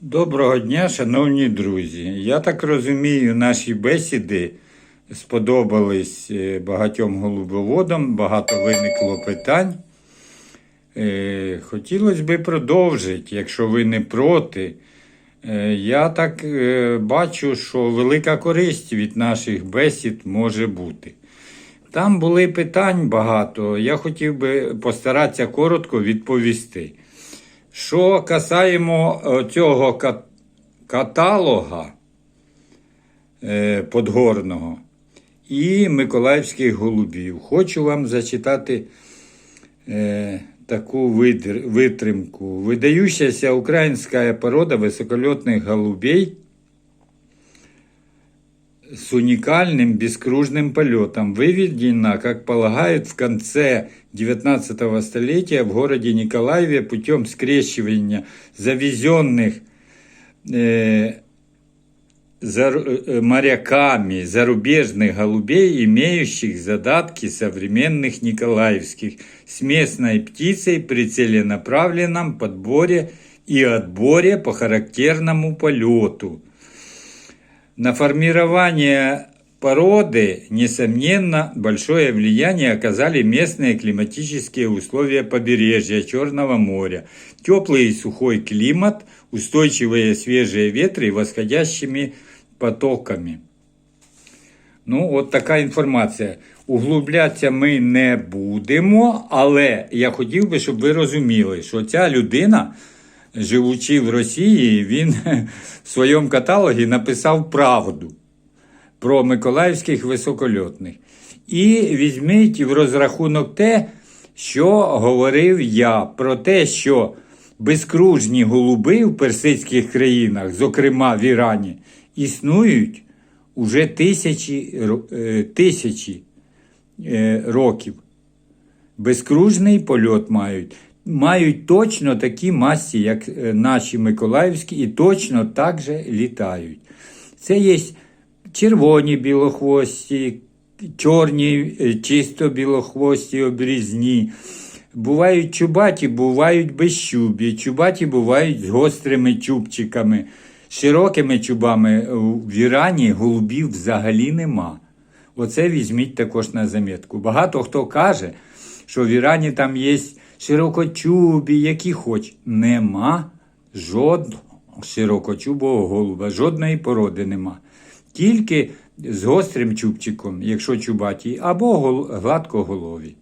Доброго дня, шановні друзі. Я так розумію, наші бесіди сподобались е, багатьом голубоводам, багато виникло питань. Е, Хотілося б продовжити, якщо ви не проти. Е, Я так бачу, що велика користь від наших бесід може бути. Там були питань багато. Я хотів би постаратися коротко відповісти. Що касаємо е, цього ка- каталога е, подгорного і Миколаївських голубів, хочу вам зачитати е, таку видр- витримку. Выдающаяся украинская порода высоколетных голубей с уникальным бескружным полетом, выведена, как полагают, в конце XIX столетия в городе Николаеве путем скрещивания завезенных э, зар- э, моряками зарубежных голубей, имеющих задатки современных николаевских, с местной птицей при целенаправленном подборе и отборе по характерному полету. На формирование породы, несомненно, большое влияние оказали местные климатические условия побережья Черного моря. Теплый и сухой климат, устойчивые свежие ветры восходящими потоками. Ну, от така інформація. Углублятися ми не будемо, але я хотів би, щоб ви розуміли, що ця людина, Живучи в Росії, він в своєму каталогі написав правду про миколаївських високольотних. І візьміть в розрахунок те, що говорив я, про те, що безкружні голуби в персидських країнах, зокрема в Ірані, існують уже тисячі, е, тисячі е, років. Безкружний польот мають. Мають точно такі масі, як е, наші миколаївські, і точно так же літають. Це є червоні білохвості, чорні, е, чисто білохвості, обрізні. Бувають чубаті, бувають безчубі. Чубаті бувають з гострими чубчиками. Широкими чубами в Ірані голубів взагалі нема. Оце візьміть також на замітку. Багато хто каже, що в Ірані там є широкочубі, які хоч. Нема жодного широкочубого голуба, жодної породи нема. Тільки з гострим чубчиком, якщо чубаті, або гладкоголові.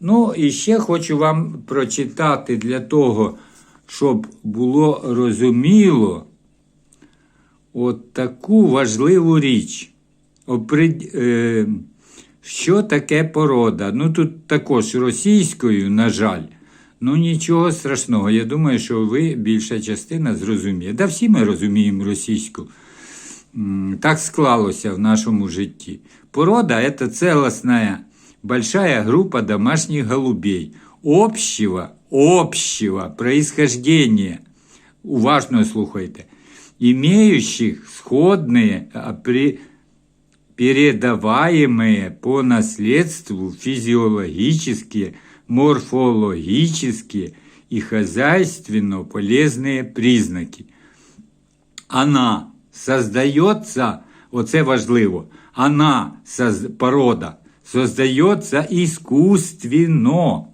Ну, і ще хочу вам прочитати для того, щоб було розуміло от таку важливу річ. Оприд... Що таке порода? Ну тут також російською, на жаль. Ну нічого страшного. Я думаю, що ви більша частина зрозуміє. Да всі ми розуміємо російську. Так склалося в нашому житті. Порода – это целостная большая группа домашних голубей общего, общего происхождения. Уважно слухайте. Имеющих сходные, при передаваемые по наследству физиологические, морфологические и хозяйственно полезные признаки. Она создается, оце важливо, она, порода, создается искусственно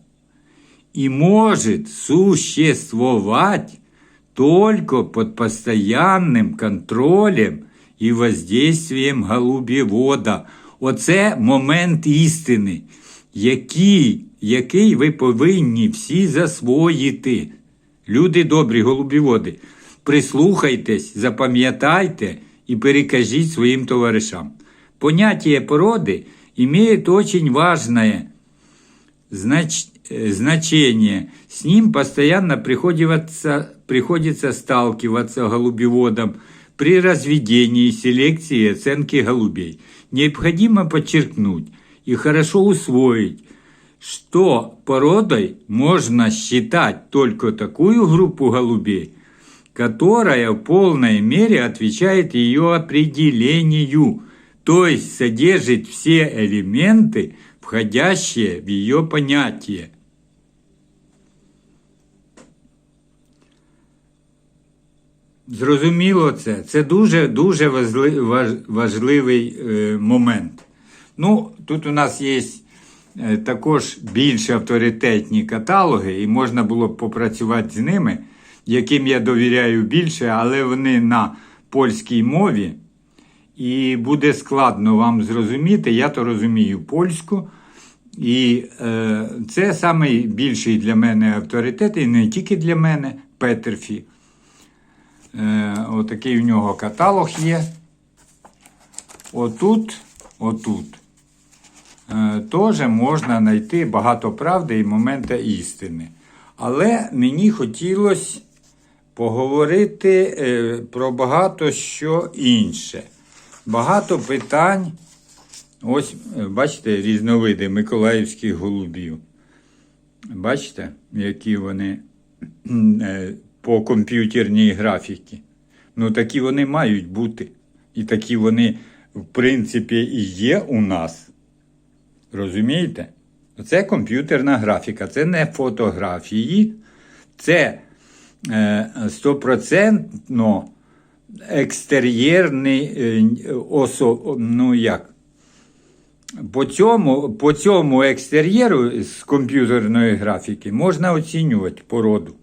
и может существовать только под постоянным контролем і воздействием голубівода. Оце момент істини, який, який ви повинні всі засвоїти. Люди добрі, голубіводи, прислухайтесь, запам'ятайте і перекажіть своїм товаришам. Понятие породы имеет очень важное знач- э, значение. С ним постоянно приходится, приходится сталкиваться голубеводам при разведении, селекции и оценке голубей. Необходимо подчеркнуть и хорошо усвоить, что породой можно считать только такую группу голубей, которая в полной мере отвечает ее определению, то есть содержит все элементы, входящие в ее понятие. – Зрозуміло це. Це дуже дуже важливий е, момент. Ну, тут у нас є е, також більш авторитетні каталоги, і можна було б попрацювати з ними, яким я довіряю більше, але вони на польській мові. І буде складно вам зрозуміти, я то розумію польську. І е, це найбільший для мене авторитет, і не тільки для мене, Петерфі. Е, отакий в нього каталог є. Отут, отут. Е, теж можна знайти багато правди і момента істини. Але мені хотілося поговорити е, про багато що інше. Багато питань. Ось, бачите, різновиди миколаївських голубів. Бачите, які вони по комп'ютерній графіки. Ну, такі вони мають бути. І такі вони, в принципі, і є у нас. Розумієте? Це комп'ютерна графіка, це не фотографії, це е, стопроцентно екстер'єрний е, осо, ну як? По цьому, по цьому екстер'єру з комп'ютерної графіки можна оцінювати породу.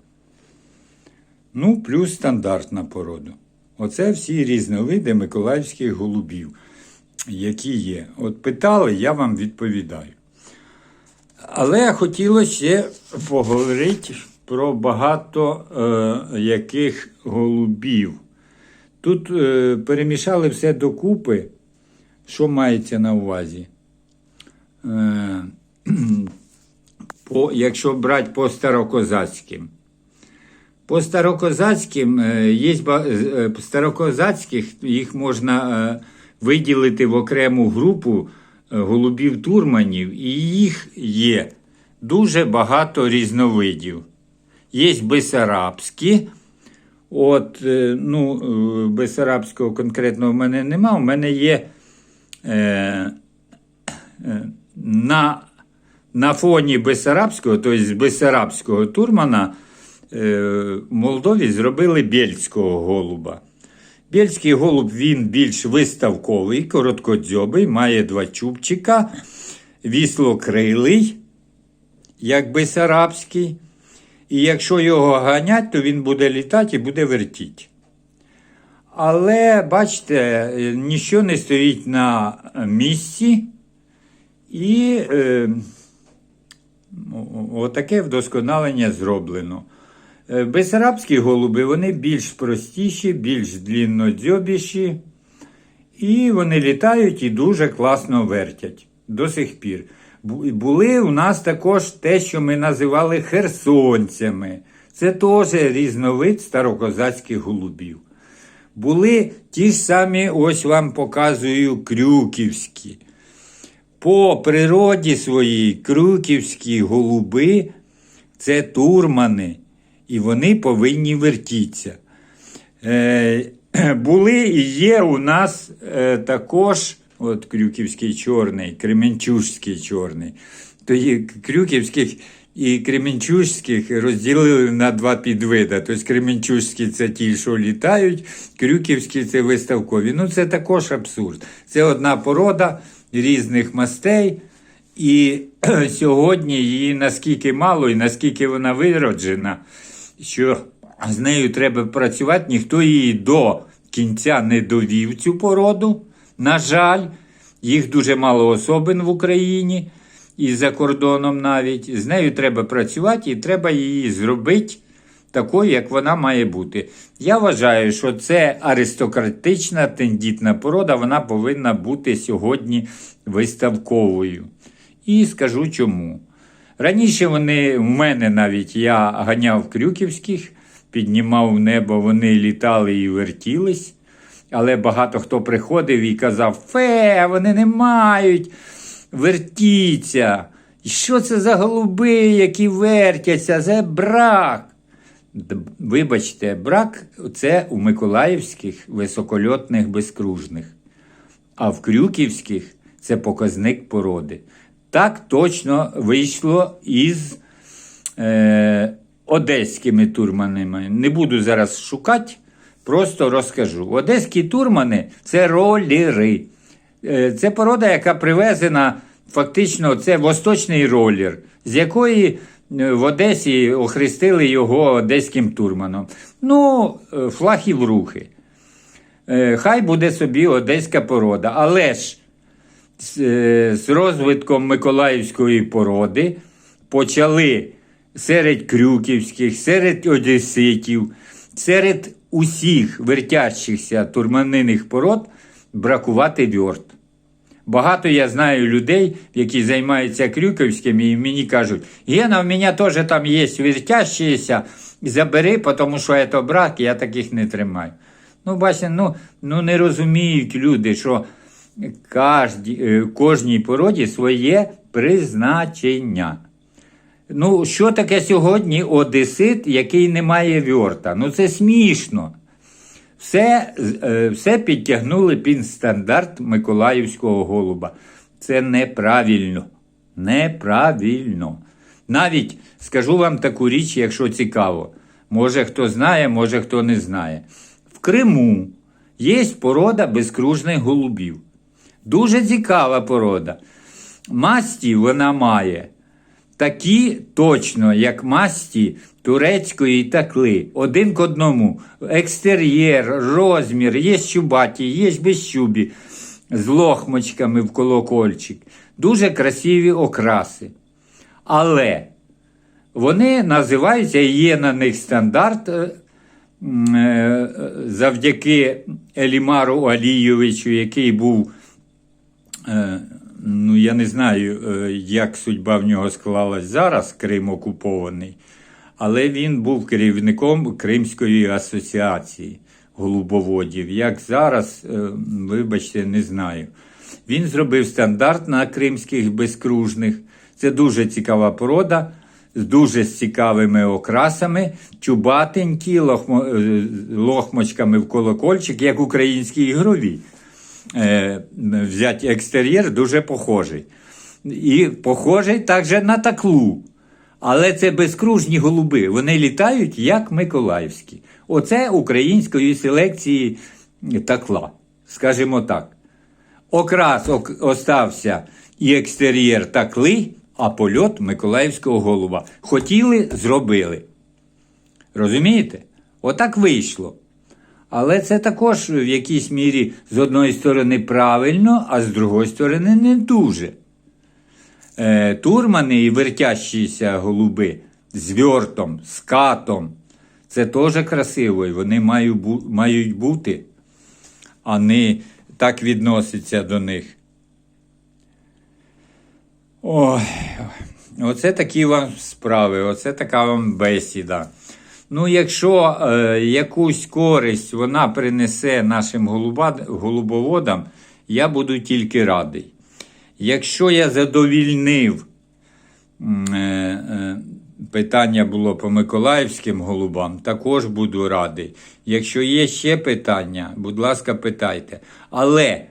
Ну, плюс стандартна порода. Оце всі різновиди миколаївських голубів, які є. От питали, я вам відповідаю. Але хотілося ще поговорити про багато е, яких голубів. Тут е, перемішали все докупи. Що мається на увазі? Е, по, якщо брати по старокозацьким. По старокозацьким е, є е, старокозацьких, їх можна е, виділити в окрему групу голубів турманів, і їх є дуже багато різновидів. Є бесарабські. От, ну, бесарабського конкретно в мене нема. У мене є е, на, на фоні бесарабського, тобто бесарабського турмана, в Молдові зробили бєльського голуба. Бєльський голуб він більш виставковий, короткодзьобий, має два чубчика, віслокрилий, як бесарабський. І якщо його ганять, то він буде літати і буде вертіти. Але, бачите, е, нічого не стоїть на місці. І е, отаке вдосконалення зроблено. Е, Бесарабські голуби вони більш простіші, більш дліннодзьобіші. І вони літають і дуже класно вертять до сих пір. Були у нас також те, що ми називали херсонцями. Це теж різновид старокозацьких голубів. Були ті ж самі, ось вам показую, крюківські. По природі своїй крюківські голуби це турмани, і вони повинні вертітися. Е, були і є у нас е, також от Крюківський чорний, Кременчужський чорний. То є Крюківських і Кременчужських розділили на два підвиди. Тобто Кременчужські це ті, що літають, Крюківські це виставкові. Ну це також абсурд. Це одна порода різних мастей. І сьогодні її наскільки мало і наскільки вона вироджена, що з нею треба працювати, ніхто її до кінця не довів цю породу. На жаль, їх дуже мало особин в Україні і за кордоном навіть. З нею треба працювати і треба її зробити такою, як вона має бути. Я вважаю, що це аристократична тендітна порода, вона повинна бути сьогодні виставковою. І скажу чому. Раніше вони в мене навіть я ганяв крюківських, піднімав в небо, вони літали і вертілись. Але багато хто приходив і казав: Фе, вони не мають, вертіться. Що це за голуби, які вертяться? Це брак. Вибачте, брак це у миколаївських високольотних безкружних, а в крюківських це показник породи. Так точно вийшло із е, одеськими турманами. Не буду зараз шукати Просто розкажу. Одеські турмани це ролери. Е, Це порода, яка привезена фактично, це восточний ролер, з якої е, в Одесі охрестили його одеським турманом. Ну, е, флаг і в рухи. Е, Хай буде собі одеська порода. Але ж з, е, розвитком Миколаївської породи почали серед крюківських, серед одеситів, серед усіх вертящихся турманиних пород бракувати вьорт. Багато я знаю людей, які займаються крюківськими, і мені кажуть, Гена, в мене теж там є вертящіся, забери, тому що це брак, я таких не тримаю. Ну, бачите, ну, ну не розуміють люди, що кожній, е, породі своє призначення. Ну, що таке сьогодні одесит, який не має вьорта? Ну, це смішно. Все, е, все підтягнули під стандарт Миколаївського голуба. Це неправильно. Неправильно. Навіть скажу вам таку річ, якщо цікаво. Може хто знає, може хто не знає. В Криму є порода безкружних голубів. Дуже цікава порода. Масті вона має такі точно, як масті турецької такли, один к одному. Екстер'єр, розмір, є щубаті, є безщубі, з лохмочками в колокольчик. Дуже красиві окраси. Але вони називаються, є на них стандарт. е, е, Завдяки Елімару Алійовичу, який був Ну, я не знаю, е, як судьба в нього склалась зараз, Крим окупований, але він був керівником Кримської асоціації голубоводів. Як зараз, е, вибачте, не знаю. Він зробив стандарт на кримських безкружних. Це дуже цікава порода, з дуже цікавими окрасами, чубатенькі, лохмо, е, лохмочками в колокольчик, як українські ігрові е, взяти екстер'єр дуже похожий. І похожий також на таклу. Але це безкружні голуби. Вони літають як миколаївські. Оце української селекції такла. Скажімо так. Окрас ок- остався і екстер'єр такли, а польот миколаївського голуба. Хотіли, зробили. Розумієте? Отак вийшло. Але це також в якійсь мірі з одної сторони правильно, а з другої сторони не дуже. Е, турмани і вертящіся голуби з вьортом, з катом. Це теж красиво, і вони мають, бути, а не так відноситься до них. Ой, оце такі вам справи, оце така вам бесіда. Ну, якщо е, якусь користь вона принесе нашим голубоводам, я буду тільки радий. Якщо я задовільнив е, е, питання було по миколаївським голубам, також буду радий. Якщо є ще питання, будь ласка, питайте. Але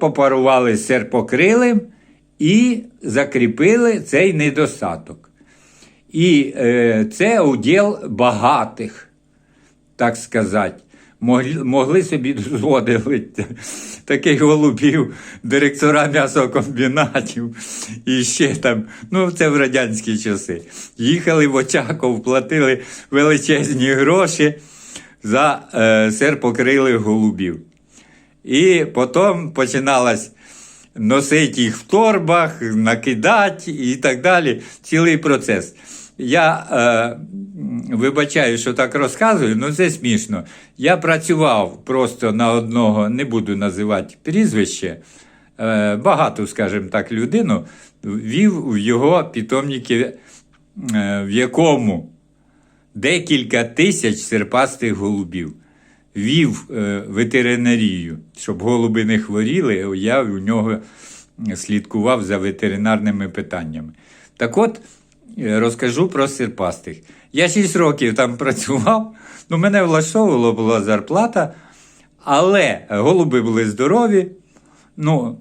попарували серпокрилим і закріпили цей недостаток. І е, це уділ багатих, так сказати. Могли, могли собі дозволити таких голубів, директора м'ясокомбінатів і ще там, ну це в радянські часи. Їхали в Очаков, платили величезні гроші за е, серпокрилих голубів. І потім починалось носити їх в торбах, накидати і так далі. Цілий процес. Я е, вибачаю, що так розказую, але це смішно. Я працював просто на одного, не буду називати прізвище, е, багату, скажімо так, людину, вів в його питомники, е, в якому декілька тисяч серпастих голубів. Вів е, ветеринарію, щоб голуби не хворіли, я у нього слідкував за ветеринарними питаннями. Так от, е, розкажу про серпастих. Я 6 років там працював, ну, мене влаштовувала була зарплата, але голуби були здорові. Ну,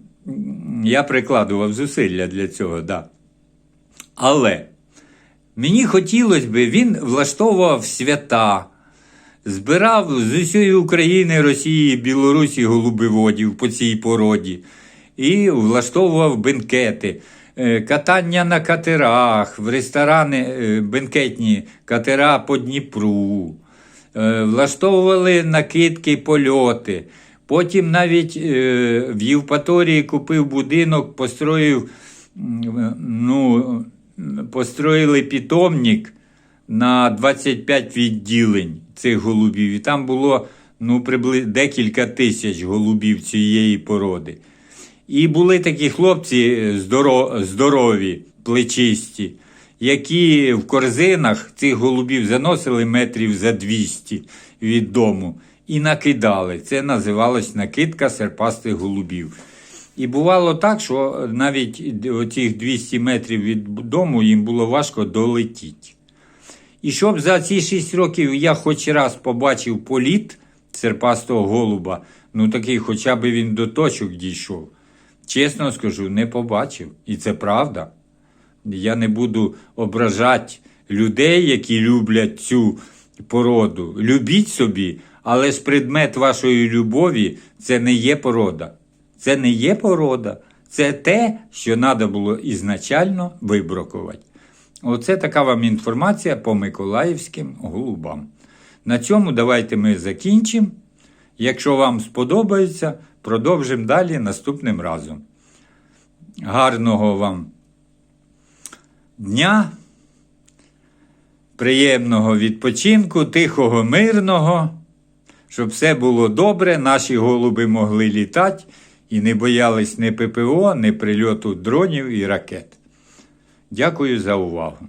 я прикладував зусилля для цього, да. Але мені хотілося б, він влаштовував свята, збирав з усієї України, Росії, Білорусі голубиводів по цій породі і влаштовував бенкети. Е, Катання на катерах, в ресторани е, бенкетні катера по Дніпру, Е, влаштовували накидки, польоти. Потім навіть в Євпаторії купив будинок, построїв, ну, построїли питомник на 25 відділень цих голубів. І там було ну, прибли... декілька тисяч голубів цієї породи. І були такі хлопці е, здорові, плечисті, які в корзинах цих голубів заносили метрів за 200 від дому і накидали. Це називалось накидка серпастих голубів. І бувало так, що навіть оцих 200 метрів від дому їм було важко долетіти. І щоб за ці 6 років я хоч раз побачив політ серпастого голуба, ну такий хоча б він до точок дійшов. Чесно скажу, не побачив. І це правда. Я не буду ображати людей, які люблять цю породу. Любіть собі, але ж предмет вашої любові це не є порода. Це не є порода. Це те, що треба було ізначально вибракувати. Оце така вам інформація по миколаївським голубам. На цьому давайте ми закінчимо. Якщо вам сподобається, продовжимо далі наступним разом. Гарного вам дня, приємного відпочинку, тихого, мирного, щоб все було добре, наші голуби могли літати і не боялись ні ППО, ні прильоту дронів і ракет. Дякую за увагу.